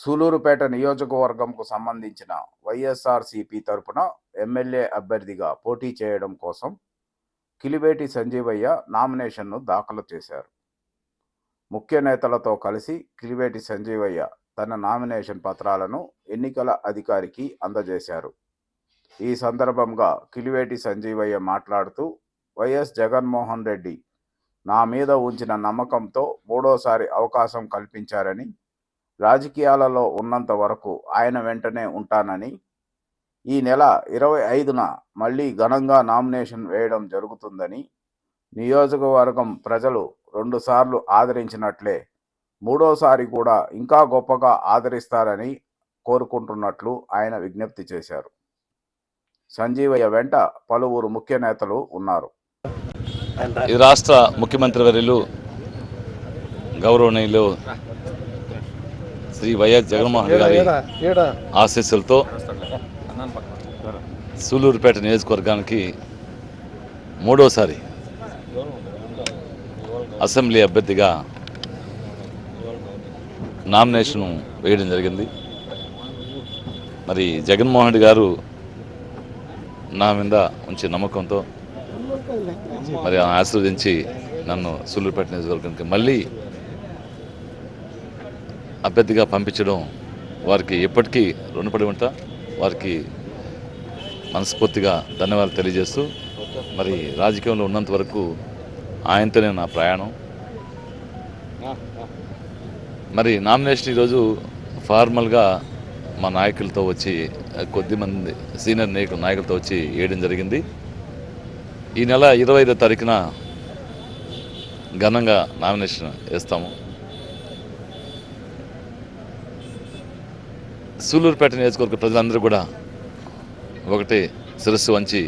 సూలూరుపేట నియోజకవర్గంకు సంబంధించిన వైఎస్ఆర్సీపీ తరపున ఎమ్మెల్యే అభ్యర్థిగా పోటీ చేయడం కోసం కిలివేటి సంజీవయ్య నామినేషన్ను దాఖలు చేశారు. ముఖ్య నేతలతో కలిసి కిలివేటి సంజీవయ్య తన నామినేషన్ పత్రాలను ఎన్నికల అధికారికి అందజేశారు. ఈ సందర్భంగా కిలివేటి సంజీవయ్య మాట్లాడుతూ వైఎస్ జగన్మోహన్ రెడ్డి నా మీద ఉంచిన నమ్మకంతో మూడోసారి అవకాశం కల్పించారని రాజకీయాలలో ఉన్నంత వరకు ఆయన వెంటనే ఉంటానని ఈ నెల ఇరవై ఐదున మళ్ళీ ఘనంగా నామినేషన్ వేయడం జరుగుతుందని నియోజకవర్గం ప్రజలు రెండుసార్లు ఆదరించినట్లే మూడోసారి కూడా ఇంకా గొప్పగా ఆదరిస్తారని కోరుకుంటున్నట్లు ఆయన విజ్ఞప్తి చేశారు. సంజీవయ్య వెంట పలువురు ముఖ్య నేతలు ఉన్నారు. ఈ రాష్ట్ర ముఖ్యమంత్రి వర్యులు గౌరవనీయులు శ్రీ వైఎస్ జగన్మోహన్ గారి ఆశీస్సులతో సూలూరుపేట నియోజకవర్గానికి మూడోసారి అసెంబ్లీ అభ్యర్థిగా నామినేషన్ వేయడం జరిగింది. మరి జగన్మోహన్ రెడ్డి గారు నా మీద ఉంచే నమ్మకంతో మరి ఆశీర్వదించి నన్ను సూళ్ళూరుపేట నియోజకవర్గానికి మళ్ళీ అభ్యర్థిగా పంపించడం వారికి ఎప్పటికీ రుణపడి ఉంటా. వారికి మనస్ఫూర్తిగా ధన్యవాదాలు తెలియజేస్తూ మరి రాజకీయంలో ఉన్నంత వరకు ఆయనతోనే నా ప్రయాణం. మరి నామినేషన్ ఈరోజు ఫార్మల్గా మా నాయకులతో వచ్చి కొద్దిమంది సీనియర్ నాయకుల నాయకులతో వచ్చి వేయడం జరిగింది. ఈ నెల ఇరవై ఐదో తారీఖున ఘనంగా నామినేషన్ వేస్తాము. సూలూరుపేట నియోజకవర్గ ప్రజలందరూ కూడా ఒకటి శిరస్సు వంచి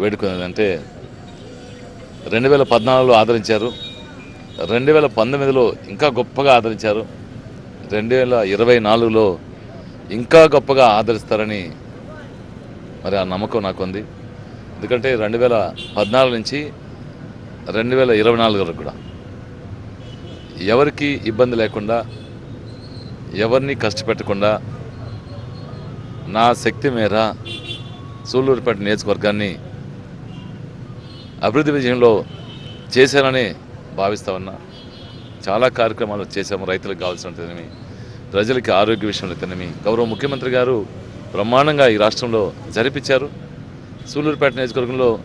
వేడుకునేదంటే రెండు వేల పద్నాలుగులో ఆదరించారు. రెండు వేల పంతొమ్మిదిలో ఇంకా గొప్పగా ఆదరించారు. రెండు వేల ఇరవై నాలుగులో ఇంకా గొప్పగా ఆదరిస్తారని మరి ఆ నమ్మకం నాకు ఉంది ఎందుకంటే రెండు వేల పద్నాలుగు నుంచి రెండు వేల ఇరవై నాలుగు వరకు కూడా ఎవరికి ఇబ్బంది లేకుండా ఎవరిని కష్టపెట్టకుండా నా శక్తి మేర సూళ్ళూరుపేట నియోజకవర్గాన్ని అభివృద్ధి విజయంలో చేశానని భావిస్తా ఉన్నా. చాలా కార్యక్రమాలు చేశాము. రైతులకు కావాల్సినవి ప్రజలకి ఆరోగ్య విషయంలో తినమి గౌరవ ముఖ్యమంత్రి గారు బ్రహ్మాండంగా ఈ రాష్ట్రంలో జరిపించారు. సూళ్ళూరుపేట నియోజకవర్గంలో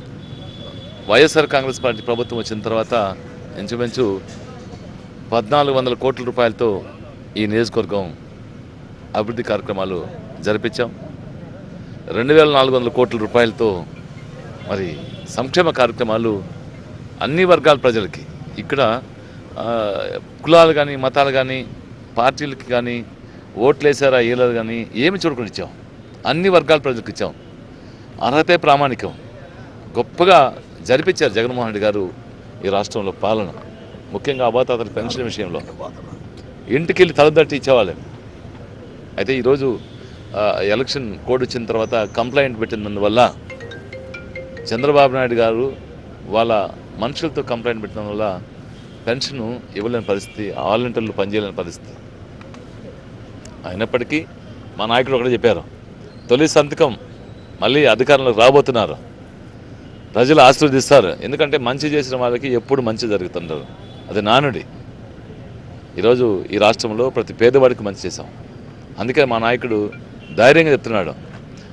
వైఎస్ఆర్ కాంగ్రెస్ పార్టీ ప్రభుత్వం వచ్చిన తర్వాత ఇంచుమించు పద్నాలుగు వందల కోట్ల రూపాయలతో ఈ నియోజకవర్గం అభివృద్ధి కార్యక్రమాలు జరిపించాం. రెండు వేల నాలుగు వందల కోట్ల రూపాయలతో మరి సంక్షేమ కార్యక్రమాలు అన్ని వర్గాల ప్రజలకి ఇక్కడ కులాలు కానీ మతాలు కానీ పార్టీలకి కానీ ఓట్లు వేసారా వేయలేదు కానీ ఏమి చూడకుండా ఇచ్చాం. అన్ని వర్గాల ప్రజలకు ఇచ్చాం. అర్హతే ప్రామాణికం. గొప్పగా జరిపించారు జగన్మోహన్ రెడ్డి గారు ఈ రాష్ట్రంలో పాలన. ముఖ్యంగా అబాతాతల పెన్షన్ విషయంలో. ఇంటికి వెళ్ళి తలదట్టి ఇచ్చేవాళ్ళం. అయితే ఈరోజు ఎలక్షన్ కోడ్ వచ్చిన తర్వాత కంప్లైంట్ పెట్టినందువల్ల చంద్రబాబు నాయుడు గారు వాళ్ళ మనుషులతో కంప్లైంట్ పెట్టడం వల్ల పెన్షన్ ఇవ్వలేని పరిస్థితి వాలంటీర్లు పనిచేయలేని పరిస్థితి. అయినప్పటికీ మా నాయకుడు ఒకటే చెప్పారు తొలి సంతకం మళ్ళీ అధికారంలోకి రాబోతున్నారు. ప్రజలు ఆశీర్వదిస్తారు. ఎందుకంటే మంచి చేసిన వాళ్ళకి ఎప్పుడు మంచి జరుగుతుంటారు అది నానుడి. ఈరోజు ఈ రాష్ట్రంలో ప్రతి పేదవాడికి మంచి చేశాం. అందుకే మా నాయకుడు ధైర్యంగా చెప్తున్నాడు.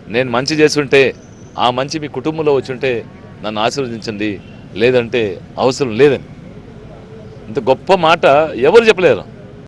నేను మంచి చేస్తుంటే ఆ మంచి మీ కుటుంబంలో వచ్చుంటే నన్ను ఆశీర్వదించండి. లేదంటే అవసరం లేదని. ఇంత గొప్ప మాట ఎవరు చెప్పలేరు.